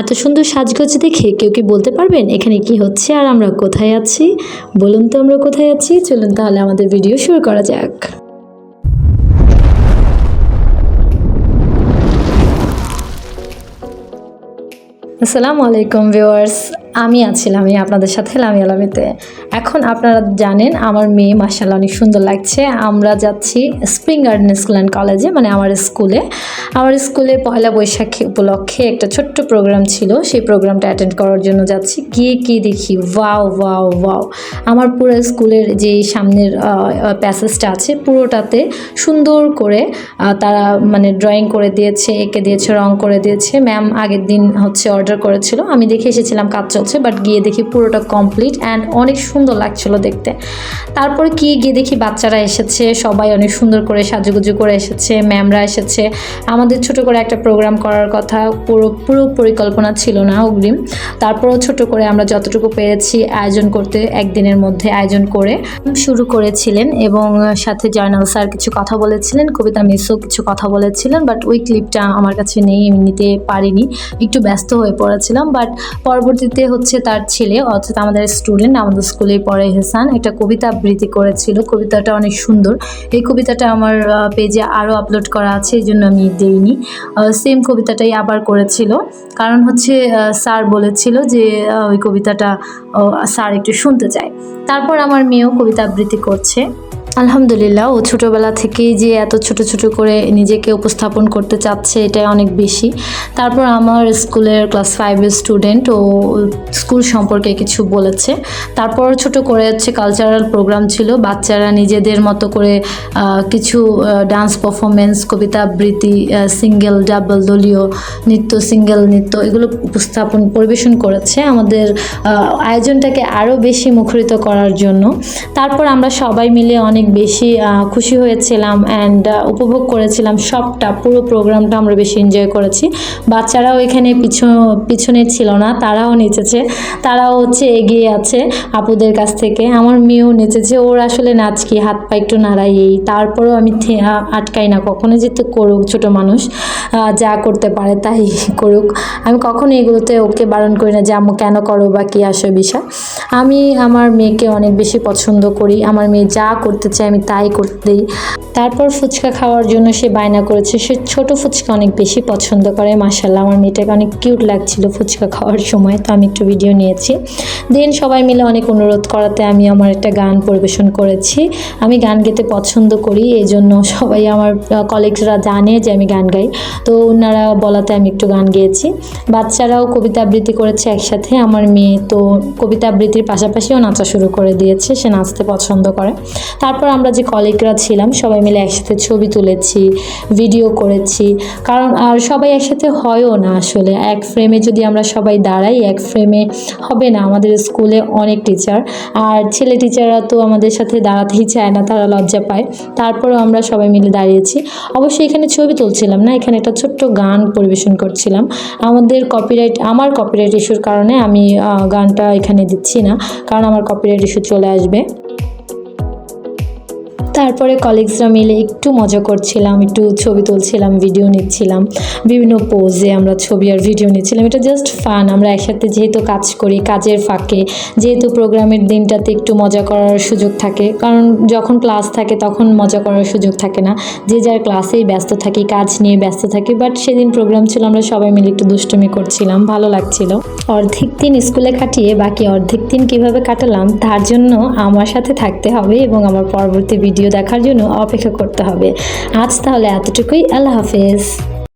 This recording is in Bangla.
এত সুন্দর সাজগোজ দেখে কেউ কি বলতে পারবেন এখানে কি হচ্ছে আর আমরা কোথায় আছি? বলুন তো আমরা কোথায় আছি? চলুন তাহলে আমাদের ভিডিও শুরু করা যাক। আসসালামু আলাইকুম ভিউয়ার্স। আমি আছিলাম আমি আপনাদের সাথে লামি আলামিতে এখন আপনারা জানেন, আমার মেয়ে মার্শাল অনেক সুন্দর লাগছে। আমরা যাচ্ছি স্প্রিং গার্ডেন স্কুল অ্যান্ড কলেজে মানে আমার স্কুলে আমার স্কুলে পয়লা বৈশাখী উপলক্ষে একটা ছোট্ট প্রোগ্রাম ছিল। সেই প্রোগ্রামটা অ্যাটেন্ড করার জন্য যাচ্ছি। গিয়ে গিয়ে দেখি? ওয়াও ওয়াও ওয়াও আমার পুরো স্কুলের যে সামনের প্যাসেজটা আছে, পুরোটাতে সুন্দর করে তারা মানে ড্রয়িং করে দিয়েছে, এঁকে দিয়েছে, রং করে দিয়েছে। ম্যাম আগের দিন হচ্ছে অর্ডার করেছিল। আমি দেখে এসেছিলাম কাজ চলছে বাট গিয়ে দেখি পুরোটা কমপ্লিট অ্যান্ড অনেক সুন্দর লাগছিল দেখতে। তারপরে কি গিয়ে দেখি বাচ্চারা এসেছে, সবাই অনেক সুন্দর করে সাজুগুজু করে এসেছে, ম্যামরা এসেছে। আমাদের ছোট করে একটা প্রোগ্রাম করার কথা, পুরো পুরো পরিকল্পনা ছিল না অগ্রিম। তারপরও ছোট করে আমরা যতটুকু পেরেছি আয়োজন করতে একদিনের মধ্যে আয়োজন করে শুরু করেছিলেন এবং সাথে জয়নাল স্যার কিছু কথা বলেছিলেন, কবিতা মিসও কিছু কথা বলেছিলেন বাট ওই ক্লিপটা আমার কাছে নেই নিতে পারিনি। একটু ব্যস্ত হয়ে পড়েছিলাম বাট পরবর্তীতে হচ্ছে তার ছেলে, অর্থাৎ আমাদের স্টুডেন্ট আমাদের স্কুলে পড়ে হেসান। একটা কবিতা আবৃত্তি করেছিল। কবিতাটা অনেক সুন্দর। এই কবিতাটা আমার পেজে আরও আপলোড করা আছে, এই জন্য আমি দিইনি। সেম কবিতাটাই আবার করেছিল। কারণ হচ্ছে স্যার বলেছিল যে ওই কবিতাটা স্যার একটু শুনতে চায়। তারপর আমার মেয়েও কবিতা আবৃত্তি করছে। আলহামদুলিল্লাহ, ও ছোটোবেলা থেকেই যে এত ছোট ছোট করে নিজেকে উপস্থাপন করতে চাচ্ছে এটা অনেক বেশি। তারপর আমার স্কুলের ক্লাস ফাইভের স্টুডেন্ট ও স্কুল সম্পর্কে কিছু বলেছে। তারপর ছোট করে হচ্ছে কালচারাল প্রোগ্রাম ছিল, বাচ্চারা নিজেদের মতো করে কিছু ডান্স পারফরমেন্স কবিতা আবৃত্তি সিঙ্গেল ডাবল দলীয় নৃত্য সিঙ্গেল নৃত্য, এগুলো উপস্থাপন, পরিবেশন করেছে আমাদের আয়োজনটাকে আরও বেশি মুখরিত করার জন্য। তারপর আমরা সবাই মিলে অনেক বেশি খুশি হয়েছিলাম অ্যান্ড উপভোগ করেছিলাম সবটা, পুরো প্রোগ্রামটা আমরা বেশি এনজয় করেছি। বাচ্চারাও এখানে পিছু, পিছনে ছিল না, তারাও নেচেছে, তারাও হচ্ছে এগিয়ে আছে আপুদের কাছ থেকে। আমার মেয়েও নেচেছে, ওর আসলে নাচ কি, হাত পা একটু নাড়াই এই তারপরেও আমি আটকাই না, কখনো তো করুক ছোট মানুষ যা করতে পারে তাই করুক। আমি কখনো এগুলোতে ওকে বারণ করি না যে, আম্মু, কেন করো বা কী আসে বিষয়? আমি আমার মেয়েকে অনেক বেশি পছন্দ করি, আমার মেয়ে যা করতে আমি তাই করতে দিই তারপর ফুচকা খাওয়ার জন্য সে বায়না করেছে। সে ছোট ফুচকা অনেক বেশি পছন্দ করে মাসাল্লাহ আমার মেয়েটাকে অনেক কিউট লাগছিল ফুচকা খাওয়ার সময়, তো আমি একটু ভিডিও নিয়েছি। দেন সবাই মিলে অনেক অনুরোধ করাতে আমি আমার একটা গান পরিবেশন করেছি। আমি গান গেতে পছন্দ করি এই জন্য সবাই আমার কলিগসরা জানে যে আমি গান গাই। তো ওনারা বলাতে আমি একটু গান গেয়েছি। বাচ্চারাও কবিতা আবৃত্তি করেছে একসাথে। আমার মেয়ে তো কবিতা আবৃত্তির পাশাপাশিও নাচা শুরু করে দিয়েছে, সে নাচতে পছন্দ করে। তারপর আমরা যে কলিগরা ছিলাম, সবাই মিলে একসাথে ছবি তুলেছি ভিডিও করেছি। কারণ আর সবাই একসাথে হয়ও না আসলে। এক ফ্রেমে যদি আমরা সবাই দাঁড়াই, এক ফ্রেমে হবে না। আমাদের স্কুলে অনেক টিচার আর ছেলে টিচাররা তো আমাদের সাথে দাঁড়াতেই চায় না, তারা লজ্জা পায়। তারপরেও আমরা সবাই মিলে দাঁড়িয়েছি। অবশ্যই এখানে ছবি তুলছিলাম না, এখানে একটা ছোট্ট গান পরিবেশন করছিলাম। আমাদের কপিরাইট আমার কপিরাইট ইস্যুর কারণে আমি গানটা এখানে দিচ্ছি না, কারণ আমার কপিরাইট ইস্যু চলে আসবে। তারপরে কলিগসরা মিলে একটু মজা করছিলাম, একটু ছবি তুলছিলাম ভিডিও নিচ্ছিলাম, বিভিন্ন পোজে আমরা ছবি আর ভিডিও নিচ্ছিলাম। এটা জাস্ট ফান আমরা একসাথে যেহেতু কাজ করি, কাজের ফাঁকে, যেহেতু প্রোগ্রামের দিনটাতে একটু মজা করার সুযোগ থাকে, কারণ যখন ক্লাস থাকে তখন মজা করার সুযোগ থাকে না। যে যার ক্লাসেই ব্যস্ত থাকি, কাজ নিয়ে ব্যস্ত থাকি বাট সেদিন প্রোগ্রাম ছিল, আমরা সবাই মিলে একটু দুষ্টুমি করছিলাম, ভালো লাগছিল। অর্ধেক দিন স্কুলে কাটিয়ে বাকি অর্ধেক দিন কীভাবে কাটালাম, তার জন্য আমার সাথে থাকতে হবে এবং আমার পরবর্তী ভিডিও দেখার জন্য অপেক্ষা করতে হবে। আজ তাহলে এতটুকুই। আল্লাহ হাফেজ।